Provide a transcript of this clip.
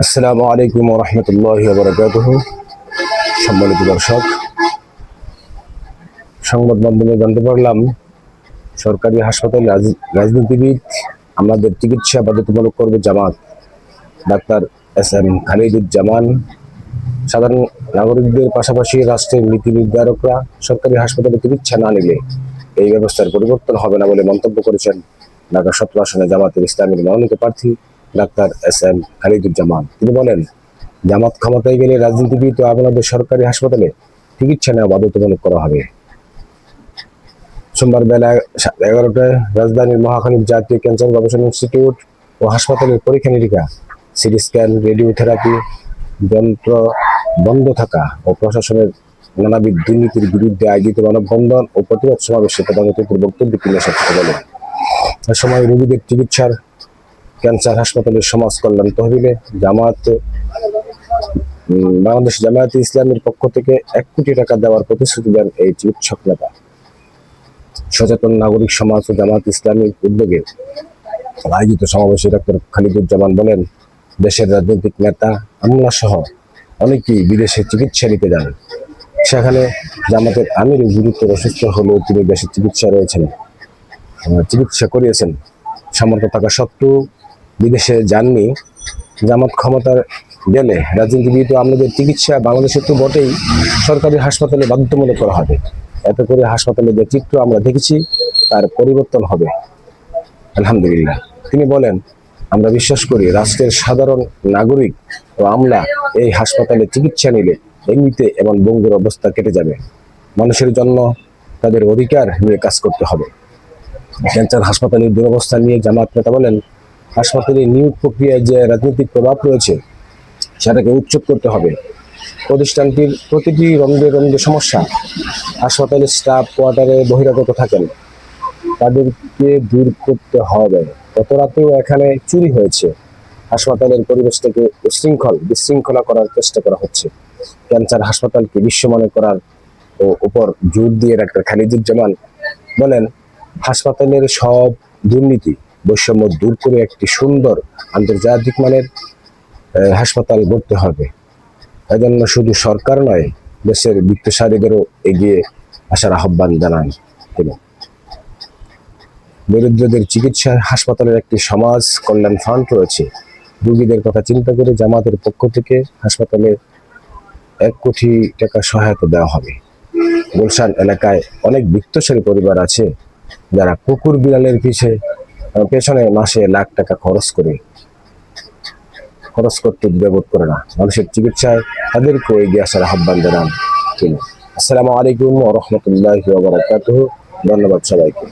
আসসালামু আলাইকুম রহমতুল্লাহ বরকাত সম্মানিত দর্শক, সংবাদ মাধ্যমে জানতে পারলাম, সরকারি হাসপাতালে রাজনীতিবিদ, আমাদের চিকিৎসা বাধ্যতামূলক করবে Jamaat. Doctor S M Khaliduzzaman, সাধারণ নাগরিকদের পাশাপাশি রাষ্ট্রের নীতি নির্ধারকরা সরকারি হাসপাতালে চিকিৎসা না নিলে এই ব্যবস্থার পরিবর্তন হবে না বলে মন্তব্য করেছেন ঢাকা সত্র আসনে জামাতের ইসলামের মনোনীত প্রার্থী ডাক্তার এস এম খালিদুজ্জামান তিনি বলেন, জামাত ক্ষমতায় গেলে রাজনীতিবিদ ও আপনাদের সরকারি হাসপাতালে চিকিৎসা নেওয়া বাধ্যতামূলক করা হবে। সোমবার বেলা এগারোটায় রাজধানীর মহাখালীর জাতীয় ক্যান্সার গবেষণা ইনস্টিটিউট ও হাসপাতালের পরীক্ষা নিরীক্ষা, সিটি স্ক্যান, রেডিওথেরাপি, যন্ত্র বন্ধ থাকা ও প্রশাসনের নানাবিধ দুর্নীতির বিরুদ্ধে আয়োজিত মানববন্ধন ও প্রতিবাদ সমাবেশে প্রধান অতিথির বক্তব্য বলেন। সময় রোগীদের চিকিৎসার ক্যান্সার হাসপাতালের সমাজ কল্যাণ তহবিলে জামাত বাংলাদেশ জামায়াতে ইসলামের পক্ষ থেকে এক কোটি টাকা দেওয়ার প্রতিশ্রুতি দেন এই চিকিৎসক নেতা। সচেতন নাগরিক সমাজ ও জামাত ইসলামী উদ্যোগে আয়োজিত সমাবেশে ডক্টর খালিদুজ্জামান বলেন, দেশের রাজনৈতিক নেতা, আমলা সহ অনেকেই বিদেশে চিকিৎসা নিতে যান। সেখানে জামাতের আমির গুরুতর অসুস্থ হলেও তিনি দেশে চিকিৎসা রয়েছেন চিকিৎসা করিয়েছেন। সামর্থ্য থাকা সত্ত্বেও বিদেশে যাননি, জামাত ক্ষমতার গেলে রাজনীতিবিদ ও আমাদের চিকিৎসা বাংলাদেশে তো বটেই, সরকারি হাসপাতালে বাধ্যতামূলক করা হবে। এত করে হাসপাতালে যে চিত্র আমরা দেখেছি, তার পরিবর্তন হবে। আলহামদুলিল্লাহ। তিনি বলেন, আমরা বিশ্বাস করি রাষ্ট্রের সাধারণ নাগরিক ও আমলা এই হাসপাতালে চিকিৎসা নিলে এমনিতে এবং বঙ্গুর অবস্থা কেটে যাবে। মানুষের জন্য তাদের অধিকার নিয়ে কাজ করতে হবে। ক্যান্সার হাসপাতালের দুরবস্থা নিয়ে জামাত নেতা বলেন হাসপাতালে নিয়োগ প্রক্রিয়ায় যে রাজনৈতিক প্রভাব রয়েছে, সেটাকে উচ্ছেদ করতে হবে। প্রতিষ্ঠানটির প্রতিটি রঙে রঙে সমস্যা। হাসপাতালের স্টাফ কোয়ার্টারে বহিরাগত থাকেন। তাদেরকে দূর করতে হবে। গত রাতেও এখানে চুরি হয়েছে। হাসপাতালের পরিবেশটাকে উশৃঙ্খল, বিশৃঙ্খলা করার চেষ্টা করা হচ্ছে। ক্যান্সার হাসপাতালকে বিশ্বমানের করার ও উপর জোর দিয়ে ডাক্তার খালিদুজ্জামান বলেন, হাসপাতালের সব দুর্নীতি বৈষম্য দূর করে একটি সুন্দর আন্তর্জাতিক মানের হাসপাতাল গড়তে হবে। এজন্য শুধু সরকার নয়, দেশের বিত্তশালীদেরও এগিয়ে আসার আহ্বান জানান তিনি। দরিদ্রদের চিকিৎসা হাসপাতালের একটি সমাজ কল্যাণ ফান্ড রয়েছে। রোগীদের কথা চিন্তা করে জামাতের পক্ষ থেকে হাসপাতালে এক কোটি টাকা সহায়তা দেওয়া হবে। গুলশান এলাকায় অনেক বিত্তশালী পরিবার আছে যারা কুকুর বিড়ালের পিছে পেছনে মাসে লাখ টাকা খরচ করে, খরচ করতে দ্বিধাবোধ করে না। মানুষের চিকিৎসায় তাদেরকেও এগিয়ে আসার আহ্বান জানান তিনি। আসসালামু আলাইকুম রহমতুল্লাহ ধন্যবাদ সবাইকে।